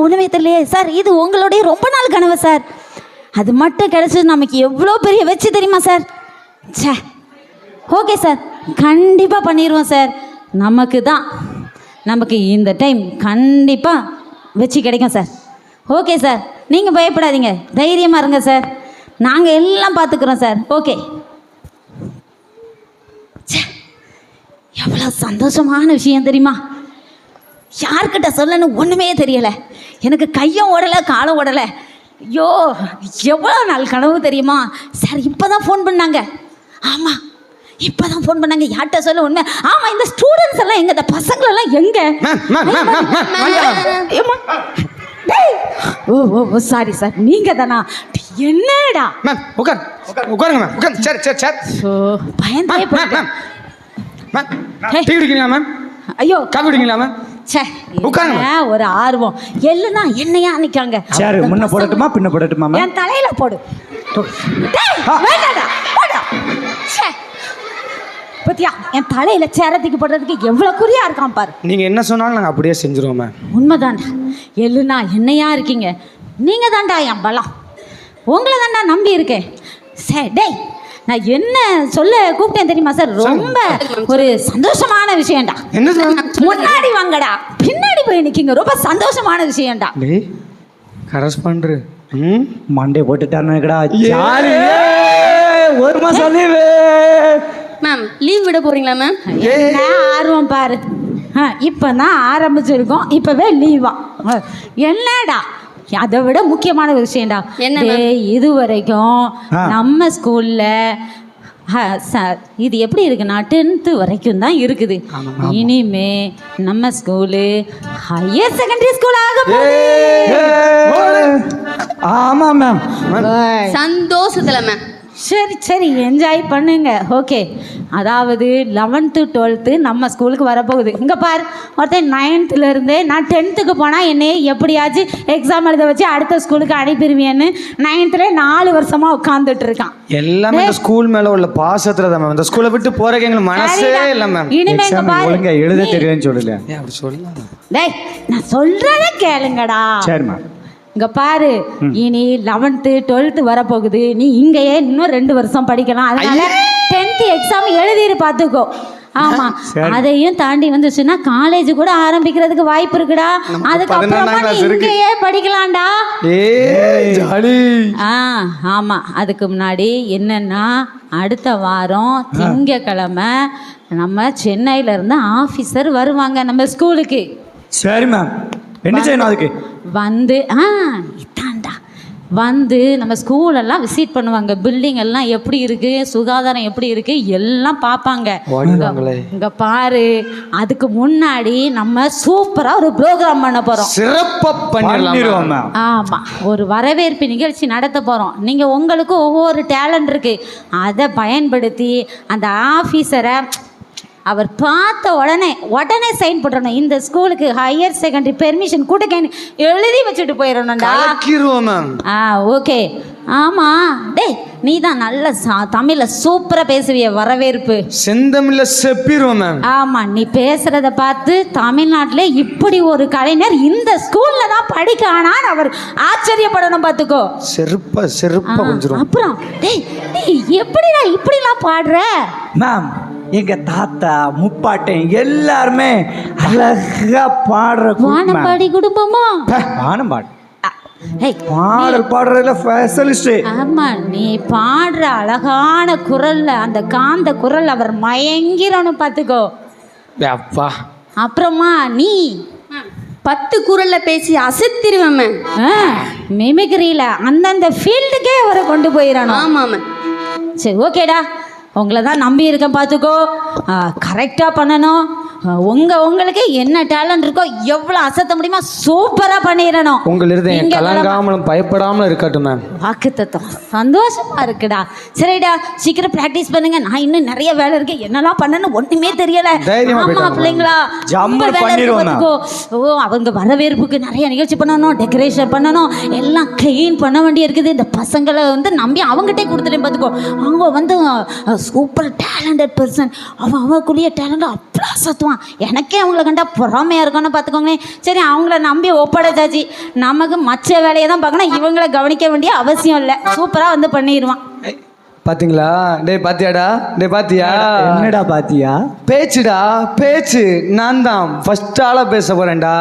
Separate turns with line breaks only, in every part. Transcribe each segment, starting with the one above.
ஒன்றுமே தெரியலையே. சார் இது உங்களுடைய ரொம்ப நாள் கனவு சார். அது மட்டும் கிடைச்சது நமக்கு எவ்வளோ பெரிய வச்சு தெரியுமா சார்? ச்சே. Okay sir. கண்டிப்பாக பண்ணிடுவோம் சார். நமக்கு தான். நமக்கு இந்த டைம் கண்டிப்பாக வச்சு கிடைக்கும் சார். Okay sir. நீங்கள் பயப்படாதீங்க. தைரியமாக இருங்க சார். நாங்கள் எல்லாம் பார்த்துக்குறோம் சார். ஓகே. ச்சே. எவ்வளோ சந்தோஷமான விஷயம் தெரியுமா? யார்கிட்ட சொல்லணும் ஒன்றுமே தெரியலை. எனக்கு கையும் ஓடலை காலும் ஓடலை. ஐயோ எவ்வளோ நாள் கனவு தெரியுமா? சார் இப்போ தான் ஃபோன் பண்ணாங்க. ஆமாம் இப்போ தான் ஃபோன் பண்ணாங்க. யார்கிட்ட சொல்ல உண்மை ஆமாம் இந்த ஸ்டூடெண்ட்ஸ் எல்லாம் எங்க இந்த பசங்களெல்லாம் எங்கே. ஓ ஓ ஓ சாரி சார் நீங்கள் தானா என்னடா?
மேம் உட்கார் உட்காருங்க மேம் உட்கார் சரி சரி சரி
ஸோ பயந்தே
மேம் மேம். டீ குடிக்கிறீங்களா மேம்
ஐயோ.
காஃபி குடிக்கிறீங்களா மேம் உட்காருங்க.
ஒரு ஆர்வம். எல்லுனா என்னையா நிக்காங்க
சரி முன்ன போடட்டுமா பின்ன போடட்டுமா
என் தலையில போடு. பாத்தியா என் தலையில சேரத்துக்கு போடுறதுக்கு எவ்வளவு குறியா இருக்கான் பாரு.
நீங்கள் என்ன சொன்னாலும் நாங்கள் அப்படியே செஞ்சுருவோம் மேம்
உண்மைதான்டா. எள்ளுனா என்னையா இருக்கீங்க? நீங்க தான்டா என் பலம். உங்களை தான்டா நம்பி இருக்கேன். சரி டேய் நான் என்ன சொல்ல கூப்பிட்டேன் தெரியுமா சார்? ரொம்ப ஒரு சந்தோஷமான விஷயம்டா.
என்ன
முன்னாடி வாங்கடா. பின்னாடி போய் நிக்கீங்க. ரொம்ப சந்தோஷமான விஷயம்டா.
ம்?
மண்டே போட்டுட்டானுங்கடா
ஏ.
ஜாலி. ஒரு மாசம் லீவு
மேம் லீவ் விட போறீங்களா மேம்
என்ன ஆர்வம் பாரு. இப்போ தான் ஆரம்பிச்சிருக்கோம். இப்போவே லீவா என்னடா? அதை விட முக்கியமான ஒரு விஷயம்டா இது வரைக்கும். நம்ம ஸ்கூல்ல இது எப்படி இருக்குன்னா டென்த்து வரைக்கும் தான் இருக்குது. இனிமே நம்ம ஸ்கூலு ஹையர் செகண்டரி ஸ்கூல் ஆக
ஆமா மேம்.
சந்தோஷத்துல மேம்
சரி சரி என்ஜாய் பண்ணுங்க. ஓகே அதாவது லெவன்த்து டுவெல்த்து நம்ம ஸ்கூலுக்கு வரப்போகுது. இங்கே பார் ஒருத்தன் நைன்த்தில் இருந்தே நான் டென்த்துக்கு போனால் என்னைய எப்படியாச்சும் எக்ஸாம் எழுத வச்சு அடுத்த ஸ்கூலுக்கு அனுப்பிடுவேன்னு நைன்த்தில் நாலு வருஷமாக உட்காந்துட்டு இருக்கான்.
எல்லாமே இந்த ஸ்கூல் மேல உள்ள பாசத்துல தான் மேம் இந்த ஸ்கூலை விட்டு போறதுக்கு எங்களுக்கு மனசே. இல்லை மேம்
இனிமே இங்க
எக்ஸாம்
பாரு.
ஒழுங்கா எழுத தெரியும்னு சொல்லல
அப்படி சொல்லலாம்
டேய் நான் சொல்கிறத கேளுங்கடா.
சரி மேம்
இங்க பாரு இனி லெவன்த்து டுவெல்த்து வரப்போகுது. நீ இங்கேயே இன்னும் ரெண்டு வருஷம் படிக்கலாம். அதனால டென்த்து எக்ஸாம் எழுதிரு பார்த்துக்கோ ஆமா. அதையும் தாண்டி வந்துச்சுன்னா காலேஜ் கூட ஆரம்பிக்கிறதுக்கு வாய்ப்பு இருக்குடா. அதுக்கப்புறமா நீ. இங்கேயே படிக்கலாம்டா. ஆ ஆமா. அதுக்கு முன்னாடி என்னன்னா அடுத்த வாரம் திங்கக்கிழமை நம்ம சென்னையில இருந்து ஆஃபீஸர் வருவாங்க நம்ம ஸ்கூலுக்கு
சரி மேம் என்ன செய்யணும் அதுக்கு?
வந்து ஆ இதாண்டா வந்து நம்ம ஸ்கூலெல்லாம் விசிட் பண்ணுவாங்க. பில்டிங் எல்லாம் எப்படி இருக்கு? சுகாதாரம் எப்படி இருக்கு? எல்லாம் பார்ப்பாங்க. இங்க பாரு. அதுக்கு முன்னாடி நம்ம சூப்பரா ஒரு ப்ரோக்ராம் பண்ண போறோம்.
சிறப்பா பண்ணிடலாம்?
பண்ணிடுவோம் மேம்
ஆமா. ஒரு வரவேற்பு நிகழ்ச்சி நடத்த போறோம். நீங்க உங்களுக்கு ஒவ்வொரு டேலண்ட் இருக்கு. அதை பயன்படுத்தி அந்த ஆஃபீஸரை அவர் பார்த்த உடனே உடனே சைன் போட்டுறணும். இந்த ஸ்கூலுக்கு ஹையர் செகண்டரி பெர்மிஷன் கொடுக்கன்னு எழுதி வச்சுட்டு போயிடணும்டா. ஆ ஓகே ஆமாம் டேய் நீ தான் நல்ல சா தமிழில் சூப்பராக பேசுவிய வரவேற்பு.
செந்தமில்ல செப்பிடுவோம் மேம்
ஆமாம் நீ பேசுகிறத பார்த்து தமிழ்நாட்டிலே இப்படி ஒரு கலைஞர் இந்த ஸ்கூலில் தான் படிக்க ஆனான்னு அவர் ஆச்சரியப்படணும் பார்த்துக்கோ.
செருப்பா செருப்பா
அப்புறம் டேய் நீ எப்படிடா இப்படிலாம் பாடுற?
மேம் எங்க தாத்தா முப்பாட்டன் எல்லாருமே அழகா பாடுற.
வானம்பாடி குடும்பமா?
பே, வானம் பாடு
அ, ஏய்,
பாடல் பாடுறதுல ஸ்பெஷலிஸ்ட்
ஆமா நீ பாடுற அழகான குரல்ல அந்த காந்த குரல் அவர் மயங்கிறணும் பார்த்துக்கோ
அப்பா.
அப்புறமா நீ
பத்து குரல்ல பேசி அசத்திருவேன் மேம்
மிமிக்ரியில் அந்தந்த ஃபீல்டுக்கே அவரை கொண்டு போயிடணும்.
ஆமா மேம்
சரி ஓகேடா. உங்களை தான் நம்பி இருக்கேன் பார்த்துக்கோ. கரெக்டாக பண்ணணும். உங்கள் உங்களுக்கு என்ன டேலண்ட் இருக்கோ எவ்வளோ அசத்த முடியுமோ சூப்பராக பண்ணிடணும்.
உங்கள் இருதயம்
திங்கட்கிழமை-
கலங்காமலும் பயப்படாமலும் இருக்கட்டும் மேம்
வாக்கு தத்துவம் சந்தோஷமா இருக்குடா. சரிடா சீக்கிரம் ப்ராக்டிஸ் பண்ணுங்க. நான் இன்னும் நிறைய வேலை இருக்கு. என்னெல்லாம் பண்ணணும் ஒண்ணுமே தெரியல. ஆமா பிள்ளைங்களா ரொம்ப வேலை. ஓ அவங்க வரவேற்புக்கு நிறைய நிகழ்ச்சி பண்ணணும் டெக்கரேஷன் பண்ணணும் எல்லாம் க்ளீன் பண்ண வேண்டி இருக்குது. இந்த பசங்களை வந்து நம்பி அவங்ககிட்டே கொடுத்துட்டேன் பார்த்துக்கோ அவங்க வந்து சூப்பர் டேலண்டட் பர்சன் அவன் அவங்களுக்குரிய டேலண்ட் அப்படி சூப்பராக சுற்றுவான் எனக்கே அவங்கள கண்டா பொறாமையாக இருக்கும்னு பார்த்துக்கோங்களேன். சரி அவங்கள நம்பி ஒப்படைச்சாச்சு நமக்கு மச்ச வேலையை தான் பார்க்கணும். இவங்கள கவனிக்க வேண்டிய அவசியம் இல்லை. சூப்பராக வந்து பண்ணிடுவான்
பாத்தீங்களா? டேய் பாத்தியாடா? டேய் பாத்தியா?
என்னடா பாத்தியா?
பேச்சுடா பேச்சு. நான் தான் ஃபர்ஸ்ட் ஆளா பேச போறேன்டா.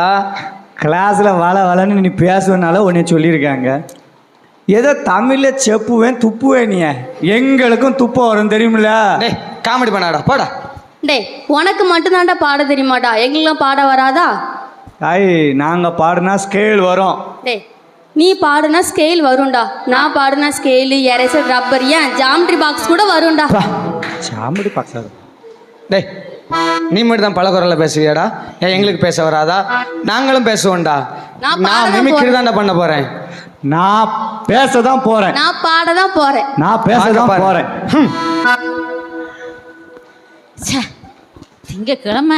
கிளாஸ்ல வள வளன்னு நீ பேசுவனால உன்னை சொல்லியிருக்காங்க. ஏதோ தமிழ்ல செப்புவேன் துப்புவேன் நீ. எங்களுக்கும் துப்ப வரும் தெரியுமில்ல?
டேய் காமெடி பண்ணாடா போடா.
டேய் உனக்கு மட்டும்தான்டா பாட தெரியுமாடா? எங்களுக்கெல்லாம் பாட வராதா?
ஐய் நாங்க பாடுனா ஸ்கேல் வரும்.
டேய் நீ பாடுனா ஸ்கேல் வரும்டா. நான் பாடுனா ஸ்கேலு எரேசர் ரப்பர் ஏன்? ஜாமெட்ரி பாக்ஸ் கூட வரும்டா.
சாமடி பார்க்காது
டேய் நீ மட்டும் தான் பழகுறல பேசுவியாடா? ஏன் எங்களுக்கு பேச வராதா? நாங்களும் பேசுவோம்டா.
நான்
மிமிக்ரி. தான்டா பண்ண போறேன்.
நான் பேச தான் போறேன்.
நான் பாட தான் போறேன்.
நான் பேச தான். போறேன்.
ச்சே திங்கக்கிழமை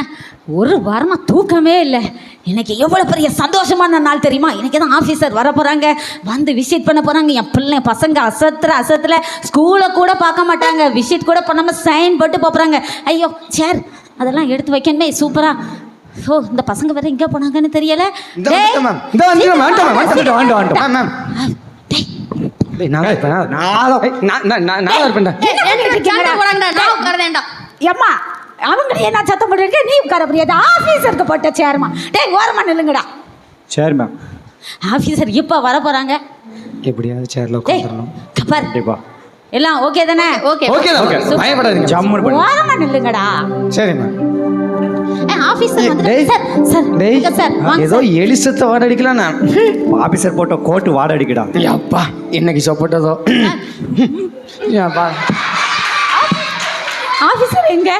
ஒரு வாரமாக தூக்கமே இல்லை எனக்கு எவ்வளோ பெரிய சந்தோஷமான நாள் தெரியுமா எனக்கு தான் ஆஃபீஸர் வர போகிறாங்க வந்து விசிட் பண்ண போகிறாங்க என் பிள்ளை பசங்க அசத்துற அசத்தில் ஸ்கூலை கூட பார்க்க மாட்டாங்க விசிட் கூட பண்ணாமல் சைன் போட்டு போகிறாங்க ஐயோ சேர் அதெல்லாம் எடுத்து வைக்கணுமே சூப்பராக ஓ இந்த பசங்க வேற எங்கே போனாங்கன்னு தெரியல
நான்
ஏம்மா அவங்க என்ன சத்தம் போட்டுருக்க நீ உட்கார முடியாது ஆஃபீஸருக்கு போட்ட சேர்மா டேய் ஓரமா நில்லுங்கடா.
சரி மேம்
ஆஃபீஸர் இப்போ வர போகிறாங்க
எப்படியாவது சேர்ல
டேய்
உட்காந்துடணும்
கப்பார்
கண்டிப்பா
எல்லாம் ஓகே தானே?
ஓகே
ஓகே ஓகே பயப்படாதீங்க.
ஜம்முன்னு பண்ணு
ஓரமா நில்லுங்கடா.
சரி மேம் ஏதோ. எலிசத்தை வாட அடிக்கலாம் நான்.
ஆபீசர் போட்ட கோட்டு வாட அடிக்கடா.
அப்பா இன்னைக்கு சொப்பட்டதோ? அப்பா
ஆஃபீஸர் எங்க?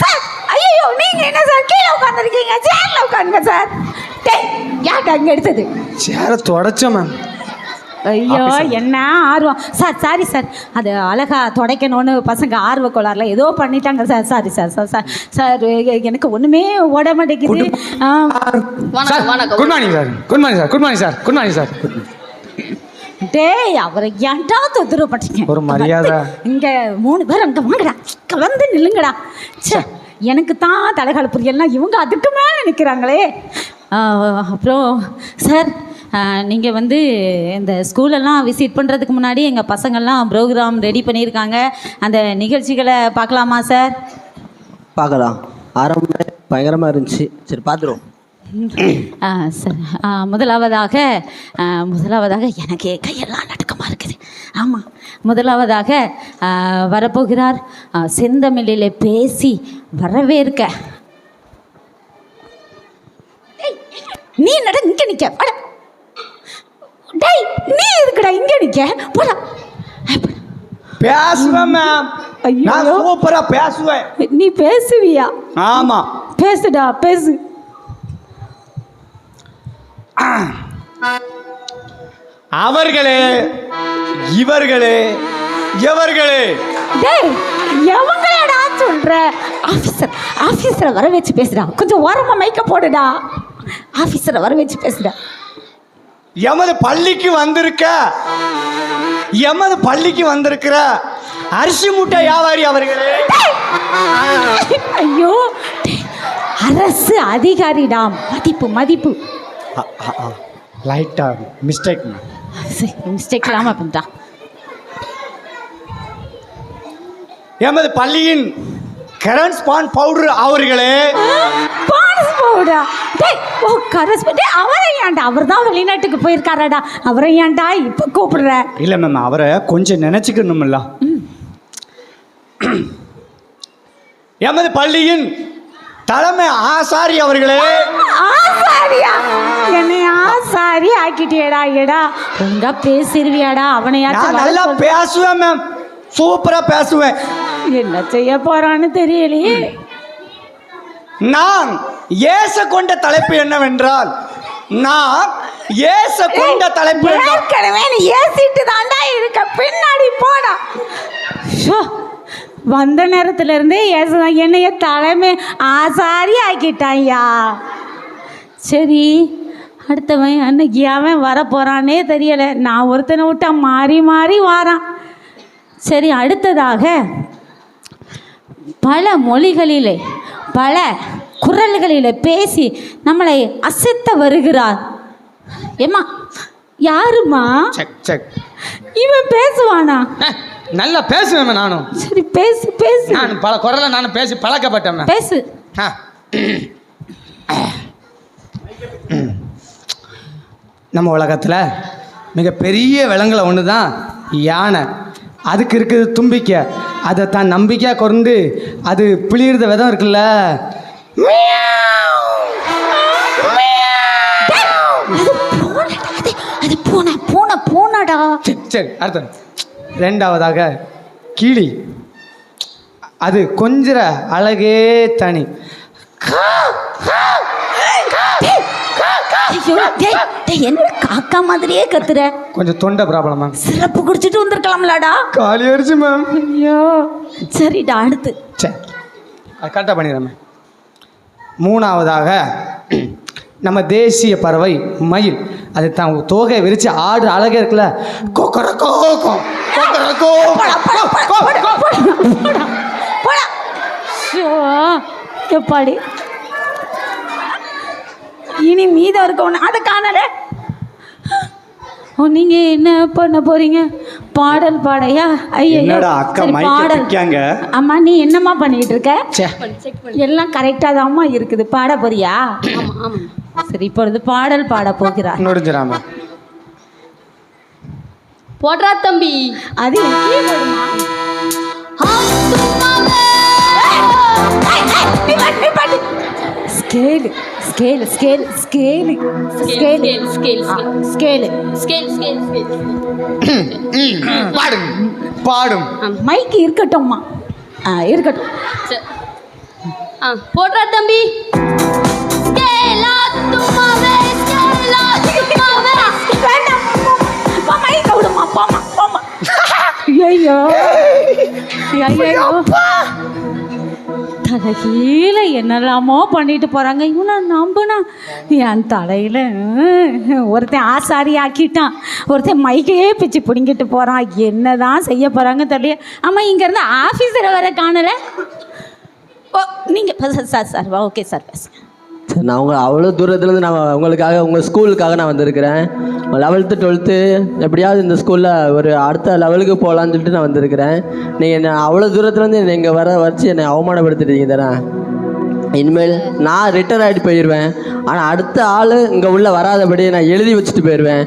சார் ஐயோ நீங்க என்ன சார் கீழே உட்காந்துருக்கீங்க சேர்ல உட்காருங்க சார். டேய் யார்கிட்ட அங்க எடுத்தது?
சேர தொடச்சோம் மேம்
ஐயோ என்ன ஆர்வம். Sir sorry sir. அது அழகா துடைக்கணும்னு பசங்க ஆர்வ கோளாறுல ஏதோ பண்ணிட்டாங்க sir. Sorry sir sir. Sir sir எனக்கு ஒண்ணுமே ஓட மாட்டேங்குது.
Good morning sir good morning sir good morning sir good morning sir
டேய் அவரை ஏன்டா தொந்தரவு பண்றீங்க
ஒரு மரியாதை.
இங்க மூணு பேர் அங்க வாங்கடா. இங்க வந்து நில்லுங்கடா. ச்சே எனக்கு தான் தலைகால புரியலாம் இவங்க அதுக்கு மேலே நிற்கிறாங்களே அப்புறம் சார் நீங்கள் வந்து இந்த ஸ்கூலெல்லாம் விசிட் பண்ணுறதுக்கு முன்னாடி எங்கள் பசங்கள்லாம் ப்ரோக்ராம் ரெடி பண்ணியிருக்காங்க. அந்த நிகழ்ச்சிகளை பார்க்கலாமா சார்
பார்க்கலாம். ஆரம்ப பயங்கரமாக இருந்துச்சு. சரி பார்த்துருவோம்.
சார். ஆ, முதலாவதாக முதலாவதாக எனக்கு கையெல்லாம் நடுக்கமாக இருக்குது. ஆமாம் முதலாவதாக வரப்போகிறார். செந்தமிழிலே பேசி வரவேற்க. டேய், நீ நட இங்கே நிற்க வாடா. டேய் நீ இருக்குடா இங்கே நிற்க போடா.
பேசுவேன் மேம்
ஐயோ.
சூப்பரா பேசுவேன்.
நீ பேசுவியா?
ஆமா.
பேசுடா பேசு.
அவர்களே இவர்களே எவர்களே?
எவங்களடா சொல்ற? ஆஃபீஸர் ஆஃபீஸரை வர வச்சு பேசுடா. கொஞ்சம் ஓரமா மைக்க போடுடா. ஆஃபீஸரை வர வச்சு பேசுடா.
எமது பள்ளிக்கு வந்திருக்க எமது பள்ளிக்கு வந்திருக்கிற அரிசி மூட்டை வியாபாரி அவர்களே.
ஐயோ அரசு அதிகாரிடா மதிப்பு மதிப்பு.
லைட்டா மிஸ்டேக்
மிஸ்டேக் இல்லாம பண்ணிட்டா
எமது பள்ளியின் கரன்ஸ் பான் பவுடர் அவர்களே.
போடா டேய் ஓ கரஸ் டேய் அவரை ஏன்டா? அவர் தான் வெளிநாட்டுக்கு போயிருக்காரடா. அவரை ஏன்டா இப்போ கூப்பிடுற?
இல்ல மேம் அவரை கொஞ்சம் நினைச்சுக்கணும்ல எமது பள்ளியின் தலைமை ஆசாரி அவர்களே.
ஆசாரியா? ஆசாரி ஆக்கிட்டியடா எடா ஒழுங்கா பேசிருவியாடா அவனையாச்சும் வர
நல்லா. பேசுவேன் மேம் சூப்பரா பேசுவேன்.
என்ன செய்ய போறான்னு தெரியலையே.
நான் ஏச கொண்ட தலைப்பு என்னவென்றால் நான் ஏச கொண்ட தலைப்பு என்றால்
ஏற்கனவே நீ ஏசிட்டு தாண்டா இருக்க. பின்னாடி போடா. ஷோ வந்த நேரத்துல இருந்தே ஏசுதான் என்னைய தலைமை ஆசாரி ஆக்கிட்டான்யா சரி அடுத்தவன் அன்னைக்கு அவன் வர போறானே தெரியல. நான் ஒருத்தனை விட்டா மாறி மாறி வாரான். சரி அடுத்ததாக பல மொழிகளிலே பல குரல்களிலே பேசி நம்மளை அசைத்த வருகிறார். ஏம்மா யாருமா
செக் செக்.
இவன் பேசுவானா?
நல்லா பேசுவேன் நானும்.
சரி பேசு பேசு.
நான் பல குரலை நானும் பேசி பழக்கப்பட்டேன்.
பேசு.
ஆ. நம்ம உலகத்தில் மிகப்பெரிய விலங்குல ஒன்று தான் யானை. அதுக்கு இருக்குது தும்பிக்கை. அதை தான் நம்பிக்கையாக கொண்டு அது பிளியிறத விதம் இருக்குல்ல.
அது பூனை பூனை பூனைடா
சரி சரி அடுத்த ரெண்டாவதாக கிளி. அது கொஞ்சிற அழகே தனி.
ஐயோ டேய் டேய் என்ன காக்கா மாதிரியே கத்துற?
கொஞ்சம் தொண்டை ப்ராப்ளம் மேம்.
சிறப்பு குடிச்சிட்டு வந்திருக்கலாம்லடா.
காலி அடிச்சு மேம்.
ஐயோ சரிடா அடுத்து.
சரி அது கரெக்டாக பண்ணிடுறேன் மூணாவதாக நம்ம தேசிய பறவை மயில். அது தான் தோகை விரித்து ஆடு அழகே இருக்குல்ல கொக்கரக்கோ
போடா போடா. ஐயோ எப்பாடி? இனி மீதம் இருக்க ஒன்று அதை காணல ஓ நீங்கள் என்ன பண்ண போறீங்க? பாடல் பாடையா? ஐயோ
என்னடா அக்கா மைக்க பிக்காங்க?
அம்மா நீ என்னம்மா பண்ணிட்டு இருக்க?
சே
செக் பண்ணி
எல்லாம் கரெக்டாக தான்மா இருக்குது. பாட போறியா? சரி இப்பொழுது பாடல் பாட போகிறார்
நொடிஞ்சிடாம
போடுறா தம்பி.
அது போடுமா? Scale scale scale scale scale
scale, scale.
Scale
scale scale scale
பாடும் பாடும்.
மைக்கு இருக்கட்டும்மா. ஆ இருக்கட்டும்.
ஆ போடுறா தம்பி. ஸ்கேலா தும்மாவே ஸ்கேலா தும்மாவே
வேண்டாம் போ மைக்க விடுமா போமா போமா ஐயோ ஐயோ தலைகீழ என்னெல்லாமோ பண்ணிட்டு போகிறாங்க இவனை நம்புனா என் தலையில் ஒருத்தன் ஆசாரி ஆக்கிட்டான் ஒருத்தன் மைக்கையே பிச்சு பிடுங்கிட்டு போகிறான் என்ன தான் செய்ய போகிறாங்க தெரியல ஆமாம் இங்கேருந்து ஆஃபீஸரை வர காணலை? ஓ நீங்கள் சார் சார் ஓகே சார் பேசுங்க.
நான் உங்களை அவ்வளோ தூரத்துலேருந்து நான் உங்களுக்காக உங்கள் ஸ்கூலுக்காக நான் வந்திருக்கிறேன். லெவல்த்து டுவெல்த்து எப்படியாவது இந்த ஸ்கூலில் ஒரு அடுத்த லெவலுக்கு போகலான்னு சொல்லிட்டு நான் வந்திருக்கிறேன். நீங்கள் என்ன அவ்வளோ தூரத்துலேருந்து என்னை இங்கே வர வச்சு என்னை அவமானப்படுத்திட்டீங்க தானே? இனிமேல் நான் ரிட்டர்ன் ஆகிட்டு போயிடுவேன் ஆனால் அடுத்த ஆள் இங்கே உள்ள வராதபடி நான் எழுதி வச்சுட்டு போயிடுவேன்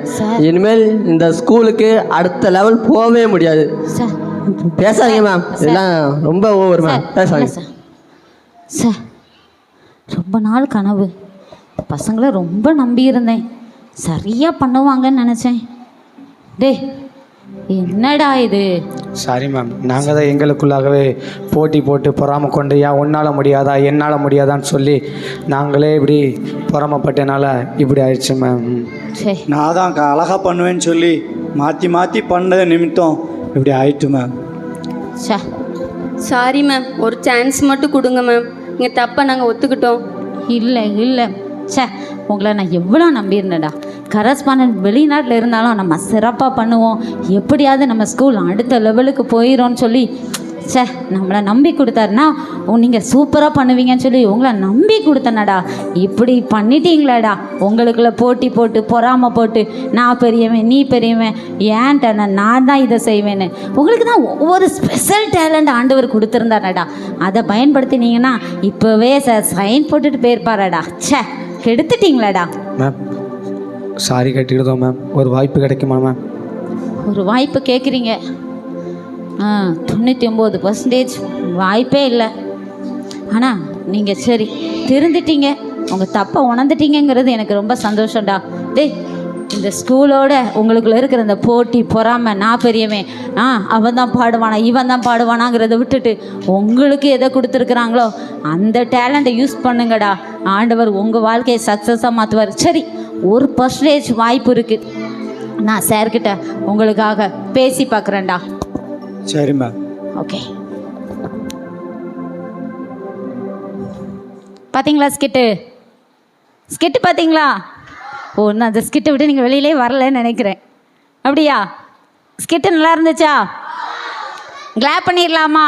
இனிமேல் இந்த ஸ்கூலுக்கு அடுத்த லெவல் போகவே முடியாது. பேசாதீங்க மேம் இதெல்லாம் ரொம்ப ஓவர் மேம் பேசாதீங்க.
சார். ரொம்ப நாள் கனவு. பசங்களை ரொம்ப நம்பியிருந்தேன் சரியாக பண்ணுவாங்கன்னு நினச்சேன். டேய் என்னடா இது?
சாரி மேம் நாங்கள் தான் எங்களுக்குள்ளாகவே போட்டி போட்டு பொறாம கொண்டு ஏன் உன்னால் முடியாதா? என்னால் முடியாதான்னு சொல்லி நாங்களே இப்படி பொறாமப்பட்டனால இப்படி ஆயிடுச்சு மேம்
சே.
நான் தான் அக்கா அழகா பண்ணுவேன்னு சொல்லி மாற்றி மாற்றி பண்ணது நிமித்தம் இப்படி ஆயிட்டு மேம்
சாரி மேம் ஒரு சான்ஸ் மட்டும் கொடுங்க மேம் இங்கே தப்பை நாங்கள் ஒத்துக்கிட்டோம்.
இல்லை இல்லை. ச்சே உங்களை நான் எவ்வளோ நம்பியிருந்தேன்டா. கரஸ்பாண்டன்ட் வெளிநாட்டில் இருந்தாலும் நம்ம சிறப்பாக பண்ணுவோம். எப்படியாவது நம்ம ஸ்கூல் அடுத்த லெவலுக்கு போயிடும்னு சொல்லி ச்சே நம்மளை நம்பி கொடுத்தாருன்னா நீங்கள் சூப்பராக பண்ணுவீங்கன்னு சொல்லி உங்களை நம்பி கொடுத்தனடா. இப்படி பண்ணிட்டீங்களாடா. உங்களுக்குள்ள போட்டி போட்டு பொறாமை போட்டு நான் பெரியவன் நீ பெரியவன் ஏன்ட்ட நான் நான் தான் இதை செய்வேன்னு. உங்களுக்கு தான் ஒவ்வொரு ஸ்பெஷல் டேலண்ட் ஆண்டவர் கொடுத்துருந்தானடா அதை பயன்படுத்தினீங்கன்னா இப்போவே சார் சைன் போட்டுட்டு போயிருப்பாராடா. ச்சே கெடுத்துட்டீங்களாடா.
மேம் சாரி கட்டிக்கிட்டோம் மேம் ஒரு வாய்ப்பு கிடைக்குமா மேம்
ஒரு வாய்ப்பு கேட்குறீங்க தொண்ணூற்றி ஒம்பது பர்சன்டேஜ் வாய்ப்பே இல்லை. ஆனால் நீங்கள் சரி திருந்துட்டீங்க. உங்கள் தப்பை உணர்ந்துட்டீங்கங்கிறது எனக்கு ரொம்ப சந்தோஷம்டா. டேய் இந்த ஸ்கூலோட உங்களுக்குள்ள இருக்கிற இந்த போட்டி பொறாமை நான் பெரியவன். ஆ அவன் தான் பாடுவானா இவன் தான் பாடுவானாங்கிறத விட்டுட்டு உங்களுக்கு எதை கொடுத்துருக்குறாங்களோ அந்த டேலண்ட்டை யூஸ் பண்ணுங்கடா. ஆண்டவர் உங்கள் வாழ்க்கையை சக்ஸஸாக மாற்றுவார் சரி ஒரு பர்சன்டேஜ் வாய்ப்பு இருக்குது நான் சார்கிட்ட உங்களுக்காக பேசி பார்க்குறேன்டா.
சரி மேம்
ஓகே. பார்த்தீங்களா ஸ்கிட்டு? ஸ்கிட்டு பார்த்தீங்களா ஓ நான் அந்த ஸ்கிட்டை விட்டு நீங்கள் வெளியிலே வரலன்னு நினைக்கிறேன். அப்படியா? ஸ்கிட்டு நல்லா இருந்துச்சா? கிளாப் பண்ணிடலாமா?